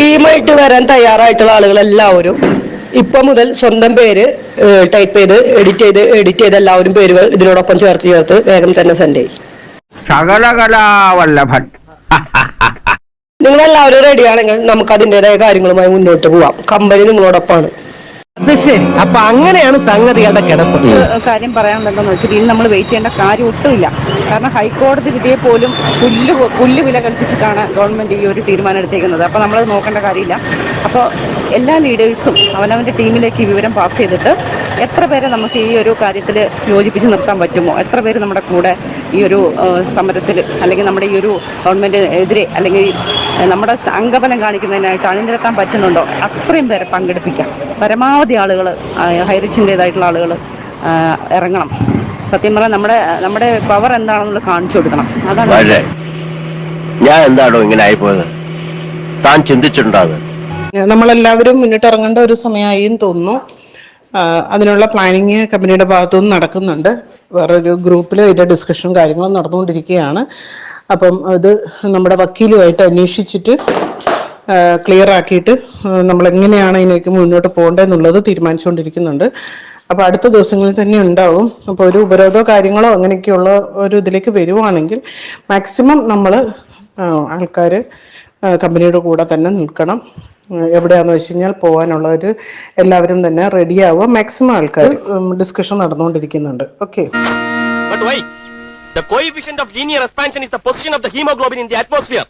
ടീമായിട്ട് വരാൻ തയ്യാറായിട്ടുള്ള ആളുകൾ എല്ലാവരും ഇപ്പൊ മുതൽ സ്വന്തം പേര് ടൈപ്പ് ചെയ്ത് എഡിറ്റ് ചെയ്ത് എഡിറ്റ് ചെയ്ത് എല്ലാവരും പേരുകൾ ഇതിനോടൊപ്പം ചേർത്ത് ചേർത്ത് വേഗം തന്നെ സെൻഡ് ചെയ്യും. സകലകലാവല്ലഭൻ. നിങ്ങൾ എല്ലാവരും റെഡിയാണെങ്കിൽ നമുക്ക് അതിന്റെതായ കാര്യങ്ങളുമായി മുന്നോട്ട് പോവാം. കമ്പനി നിങ്ങളോടൊപ്പമാണ് അപ്പൊ അങ്ങനെയാണ് സംഗതികളുടെ കിടപ്പ്. കാര്യം പറയാനുള്ളതെന്ന് വെച്ചാൽ ഇനി നമ്മൾ വെയിറ്റ് ചെയ്യേണ്ട കാര്യം ഒട്ടുമില്ല കാരണം ഹൈക്കോടതി വിധിയെ പോലും പുല്ല് പുല്ല് വില കൽപ്പിച്ചിട്ടാണ് ഗവൺമെന്റ് ഈ ഒരു തീരുമാനം എടുത്തേക്കുന്നത്. അപ്പൊ നമ്മളത് നോക്കേണ്ട കാര്യമില്ല. അപ്പോൾ എല്ലാ ലീഡേഴ്സും അവനവന്റെ ടീമിലേക്ക് ഈ വിവരം പാസ് ചെയ്തിട്ട് എത്ര പേരെ നമുക്ക് ഈ ഒരു കാര്യത്തിൽ യോജിപ്പിച്ച് നിർത്താൻ പറ്റുമോ? എത്ര പേര് നമ്മുടെ കൂടെ ഈ ഒരു സമരത്തിൽ അല്ലെങ്കിൽ നമ്മുടെ ഈ ഒരു ഗവൺമെന്റിനെതിരെ അല്ലെങ്കിൽ നമ്മുടെ അംഗബലം കാണിക്കുന്നതിനായിട്ട് അണിനിരത്താൻ പറ്റുന്നുണ്ടോ? അത്രയും പേരെ പങ്കെടുപ്പിക്കാം. പരമാവധി ആളുകൾ ഹൈറിച്ചിന്റെതായിട്ടുള്ള ആളുകൾ ഇറങ്ങണം. സത്യം പറഞ്ഞാൽ നമ്മുടെ നമ്മുടെ പവർ എന്താണെന്നുള്ളത് കാണിച്ചു കൊടുക്കണം. അതാണ് ഞാൻ എന്താണോ ഇങ്ങനെ ആയിപ്പോയത്? താൻ ചിന്തിച്ചിട്ടുണ്ടോ അത്? നമ്മളെല്ലാവരും മുന്നിട്ടിറങ്ങേണ്ട ഒരു സമയമായി എന്ന് തോന്നുന്നു. അതിനുള്ള പ്ലാനിങ് കമ്പനിയുടെ ഭാഗത്തുനിന്ന് നടക്കുന്നുണ്ട്. വേറൊരു ഗ്രൂപ്പിൽ ഇതിന്റെ ഡിസ്കഷനും കാര്യങ്ങളും നടന്നുകൊണ്ടിരിക്കുകയാണ്. അപ്പം അത് നമ്മുടെ വക്കീലുമായിട്ട് അന്വേഷിച്ചിട്ട് ക്ലിയർ ആക്കിയിട്ട് നമ്മൾ എങ്ങനെയാണ് ഇതിനേക്ക് മുന്നോട്ട് പോകേണ്ടതെന്നുള്ളത് തീരുമാനിച്ചുകൊണ്ടിരിക്കുന്നുണ്ട്. അപ്പോൾ അടുത്ത ദിവസങ്ങളിൽ തന്നെ ഉണ്ടാവും. അപ്പോൾ ഒരു ഉപരോധമോ കാര്യങ്ങളോ അങ്ങനെയൊക്കെയുള്ള ഒരു ഇതിലേക്ക് വരുവാണെങ്കിൽ മാക്സിമം നമ്മൾ ആൾക്കാർ കമ്പനിയുടെ കൂടെ തന്നെ നിൽക്കണം. എവിടെയാണെന്ന് വെച്ച് കഴിഞ്ഞാൽ പോകാനുള്ള ഒരു എല്ലാവരും തന്നെ റെഡിയാവുക മാക്സിമം ആൾക്കാർ ഡിസ്കഷൻ നടന്നുകൊണ്ടിരിക്കുന്നുണ്ട്. Okay? The coefficient of linear expansion is the position of the hemoglobin in the atmosphere.